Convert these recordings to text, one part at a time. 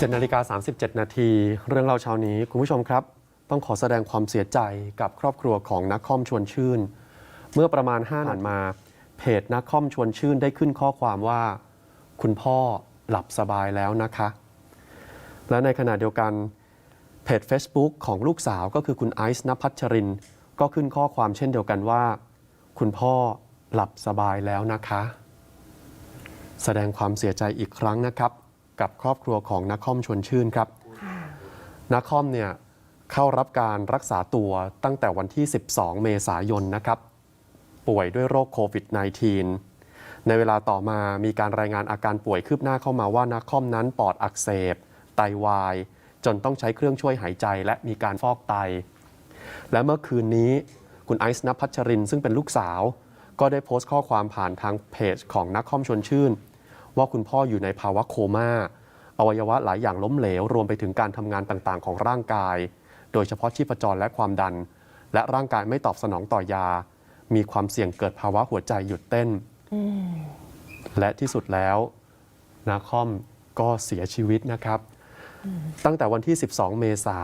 7นาฬิกา37 นาที เรื่องเราเช้านี้คุณผู้ชมครับ ต้องขอแสดงความเสียใจกับครอบครัวของนักคอมชวนชื่น เมื่อประมาณ5นันมา เพจนักคอมชวนชื่นได้ขึ้นข้อความว่า คุณพ่อหลับสบายแล้วนะคะ และในขณะเดียวกันเพจ Facebook ของลูกสาวก็คือคุณไอซ์นภัชริน ก็ขึ้นข้อความเช่นเดียวกันว่า คุณพ่อหลับสบายแล้วนะคะ แสดงความเสียใจอีกครั้งนะครับ กับครอบครัวของนักคอมชวนชื่นครับนักคอมเนี่ยเข้ารับการรักษาตัวตั้งแต่วันที่ 12 เมษายนนะครับ ป่วยด้วยโรคโควิด -19 ในเวลาต่อมามีการรายงานอาการป่วยคืบหน้าเข้ามาว่านักคอมนั้นปอดอักเสบ ไตวาย จนต้องใช้เครื่องช่วยหายใจและมีการฟอกไต และเมื่อคืนนี้คุณไอซ์นภัชรินซึ่งเป็นลูกสาว ก็ได้โพสต์ข้อความผ่านทางเพจของนักคอมชวนชื่น ว่าคุณพ่ออยู่ในภาวะโคม่าอวัยวะหลายอย่างล้มเหลว รวมไปถึงการทำงานต่างๆ ของร่างกาย โดยเฉพาะชีพจรและความดัน และร่างกายไม่ตอบสนองต่อยา มีความเสี่ยงเกิดภาวะหัวใจหยุดเต้น และที่สุดแล้วนาคอมก็เสียชีวิตนะครับ ตั้งแต่วันที่ 12 เมษา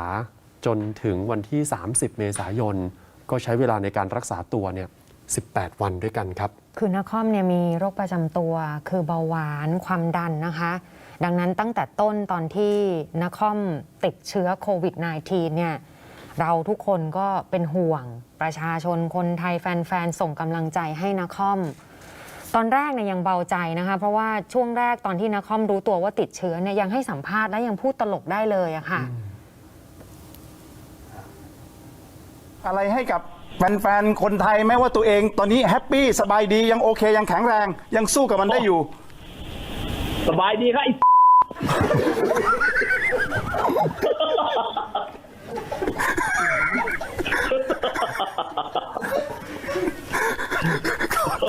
จนถึงวันที่ 30 เมษายน ก็ใช้เวลาในการรักษาตัวเนี่ย 18 วันด้วยกันครับ คือนักคอมเนี่ยมีโรคประจำตัว คือเบาหวานความดันนะคะ ดังนั้นตั้งแต่ต้นตอนที่นักคอมติดเชื้อโควิด -19 เนี่ยเราทุกคนก็เป็นห่วงประชาชนคนไทยแฟน ๆ ส่งกำลังใจให้นักคอมตอนแรกเนี่ยยังเบาใจนะคะ เพราะว่าช่วงแรกตอนที่นักคอมรู้ตัวว่าติดเชื้อเนี่ยยังให้สัมภาษณ์และยังพูดตลกได้เลยอะค่ะ อะไรให้กับ แฟนๆ คนไทยไหมว่าตัวเองตอนนี้แฮปปี้สบายดียังโอเคยังแข็งแรง ยังสู้กับมันได้อยู่ สบายดีครับไอ้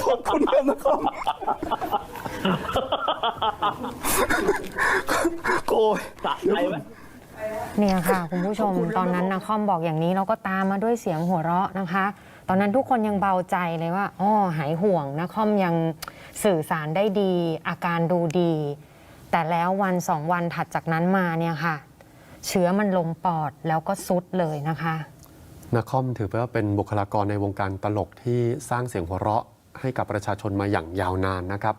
ขอบคุณมากนะครับโอ้ย สะใจไหม เนี่ยค่ะ คุณผู้ชมตอนนั้นนะคอมบอกอย่างนี้เราก็ตามมาด้วยเสียงหัวเราะนะคะ ตอนนั้นทุกคนยังเบาใจเลยว่าอ๋อหายห่วงนะคอมยังสื่อสารได้ดี อาการดูดี แต่แล้ววันสองวันถัดจากนั้นมาเนี่ยค่ะ เชื้อมันลงปอดแล้วก็ซุดเลยนะคะนาคอมถือว่าเป็นบุคลากรในวงการตลกที่สร้างเสียงหัวเราะให้กับประชาชนมาอย่างยาวนานนะครับ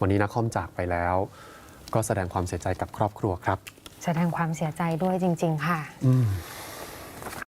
วันนี้นาคอมจากไปแล้ว ก็แสดงความเสียใจกับครอบครัวครับ แสดงความเสียใจด้วยจริง ๆ ค่ะ อืม